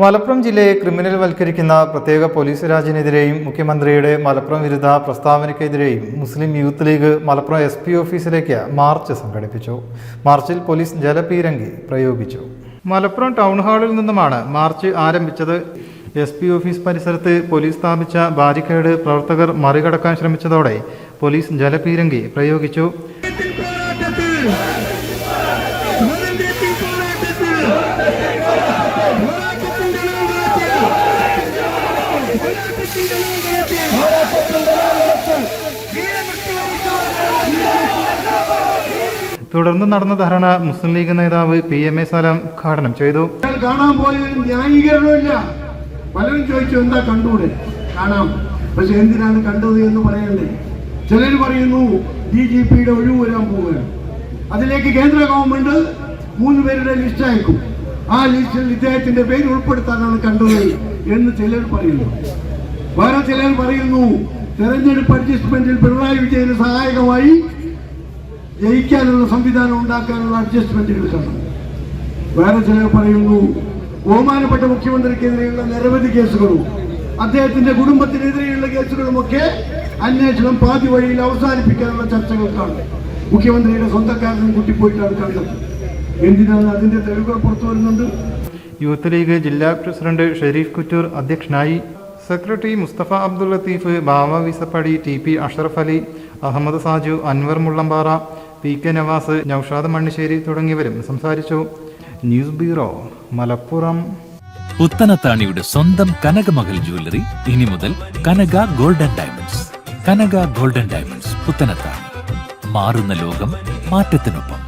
മലപ്പുറം ജില്ലയെ ക്രിമിനൽ വൽക്കരിക്കുന്ന പ്രത്യേക പോലീസ് രാജിനെതിരെയും മുഖ്യമന്ത്രിയുടെ മലപ്പുറം വിരുദ്ധ പ്രസ്താവനയ്ക്കെതിരെയും Muslim youth league Malappuram S P ഓഫീസിലേക്ക് മാർച്ച് സംഘടിപ്പിച്ചു. മാർച്ചിൽ പോലീസ് ജലപീരങ്കി പ്രയോഗിച്ചു. മലപ്പുറം ടൗൺ ഹാളിൽ നിന്നുമാണ് മാർച്ച് ആരംഭിച്ചത്. എസ് പി ഓഫീസ് പരിസരത്ത് പോലീസ് സ്ഥാപിച്ച ബാരിക്കേഡ് പ്രവർത്തകർ മറികടക്കാൻ ശ്രമിച്ചതോടെ പോലീസ് ജലപീരങ്കി പ്രയോഗിച്ചു. തുടർന്ന് നടന്ന ധാരണ മുസ്ലിം ലീഗ് നേതാവ് പി എം എ സലാം ഉദ്ഘാടനം ചെയ്തു. കാണാൻ പോയതിന് ന്യായീകരണമില്ല പലരും ചോദിച്ചു എന്താ കണ്ടൂടെ കാണാം. പക്ഷെ എന്തിനാണ് കണ്ടത്? എന്ന് പറയണ്ടേ. ചിലർ പറയുന്നു ഡി ജി പിയുടെ ഒഴിവ് വരാൻ പോവുകയാണ്. അതിലേക്ക് കേന്ദ്ര ഗവൺമെന്റ് മൂന്ന് പേരുടെ ലിസ്റ്റ് അയക്കും ആ ലിസ്റ്റിൽ ഇദ്ദേഹത്തിന്റെ പേര് ഉൾപ്പെടുത്താനാണ് കണ്ടത്. എന്ന് ചിലർ പറയുന്നു. വേറെ ചിലർ പറയുന്നു തെരഞ്ഞെടുപ്പ് അഡ്ജസ്റ്റ്മെന്റിൽ പിണറായി വിജയന് സഹായകമായി ജയിക്കാനുള്ള സംവിധാനം ഉണ്ടാക്കാനുള്ള അഡ്ജസ്റ്റ്മെന്റുകൾ കാണും വേറെ ചിലർ പറയുന്നു ബഹുമാനപ്പെട്ട മുഖ്യമന്ത്രിക്കെതിരെയുള്ള നിരവധി കേസുകളും അദ്ദേഹത്തിന്റെ കുടുംബത്തിനെതിരെയുള്ള കേസുകളുമൊക്കെ അന്വേഷണം പാതി വഴിയിൽ അവസാനിപ്പിക്കാനുള്ള ചർച്ചകൾക്കാണ്. മുഖ്യമന്ത്രിയുടെ സ്വന്തക്കാരനും കുട്ടിപ്പോയിട്ടാണ് കണ്ടത്. എന്തിനാണ് അതിന്റെ തെളിവുകൾ പുറത്തു വരുന്നുണ്ട് യൂത്ത് ലീഗ് ജില്ലാ പ്രസിഡന്റ് ഷെരീഫ് കുറ്റൂർ അധ്യക്ഷനായി secretary Mustafa Abdul Latheef Bava Visappadi T P Ashraf Ali Ahmed Saju Anwar Mullampara P K Navas Noushad Mannisseri തുടങ്ങിയവരും സംസാരിച്ചു. News bureau Malappuram. പുത്തനത്താണിയുടെ സ്വന്തം കനകമകൽ ജ്വല്ലറി ഇനി മുതൽ Kanaka golden diamonds. Kanaka golden diamonds Puthanathani മാറുന്ന ലോകം മാറ്റത്തിനൊപ്പം.